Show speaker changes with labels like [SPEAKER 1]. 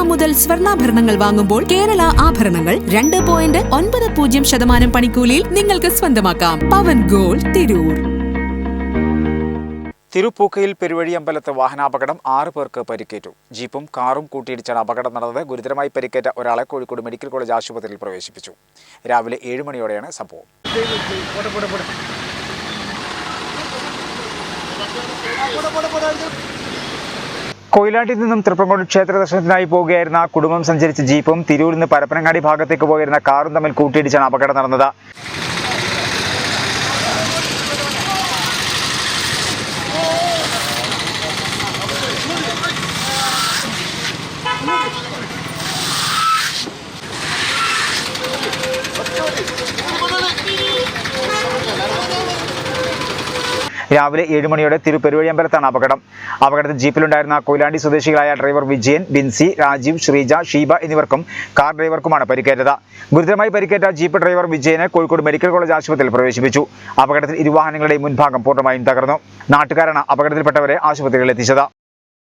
[SPEAKER 1] തുലാം മുതൽ സ്വർണ്ണാഭരണങ്ങൾ വാങ്ങുമ്പോൾ കേരള ആഭരണങ്ങൾ രണ്ട് പോയിന്റ് ഒൻപത് പൂജ്യം ശതമാനം പണിക്കൂലിയിൽ നിങ്ങൾക്ക് സ്വന്തമാക്കാം പവൻ ഗോൾ തിരൂർ
[SPEAKER 2] തിരുപ്പൂക്കയിൽ പെരുവഴി അമ്പലത്ത് വാഹനാപകടം ആറ് പേർക്ക് പരിക്കേറ്റു ജീപ്പും കാറും കൂട്ടിയിടിച്ചാണ് അപകടം നടന്നത് ഗുരുതരമായി പരിക്കേറ്റ ഒരാളെ കോഴിക്കോട് മെഡിക്കൽ കോളേജ് ആശുപത്രിയിൽ പ്രവേശിപ്പിച്ചു രാവിലെ ഏഴ് മണിയോടെയാണ് സംഭവം പോട്ടെ പോട്ടെ പോട്ടെ കൊയിലാണ്ടിൽ നിന്നും തൃപ്രങ്കോട് ക്ഷേത്ര ദർശനത്തിനായി പോകുകയായിരുന്ന ആ കുടുംബം സഞ്ചരിച്ച ജീപ്പും തിരൂരിൽ നിന്ന് പരപ്പനങ്ങാടി ഭാഗത്തേക്ക് പോയിരുന്ന കാറും തമ്മിൽ കൂട്ടിയിടിച്ചാണ് അപകടം നടന്നത് രാവിലെ ഏഴ് മണിയോടെ അമ്പലത്താണ് അപകടം അപകടത്തിൽ ജീപ്പിലുണ്ടായിരുന്ന കൊയിലാണ്ടി സ്വദേശികളായ ഡ്രൈവർ വിജയൻ ബിൻസി രാജീവ് ശ്രീജ ഷീബ എന്നിവർക്കും കാർ ഡ്രൈവർക്കുമാണ് പരിക്കേറ്റത് ഗുരുതരമായി പരിക്കേറ്റ ജീപ്പ് ഡ്രൈവർ വിജയനെ കോഴിക്കോട് മെഡിക്കൽ കോളേജ് ആശുപത്രിയിൽ പ്രവേശിപ്പിച്ചു അപകടത്തിൽ ഇരുവാഹനങ്ങളുടെയും മുൻഭാഗം പൂർണ്ണമായും തകർന്നു നാട്ടുകാരാണ് അപകടത്തിൽപ്പെട്ടവരെ ആശുപത്രികളിൽ എത്തിച്ചത്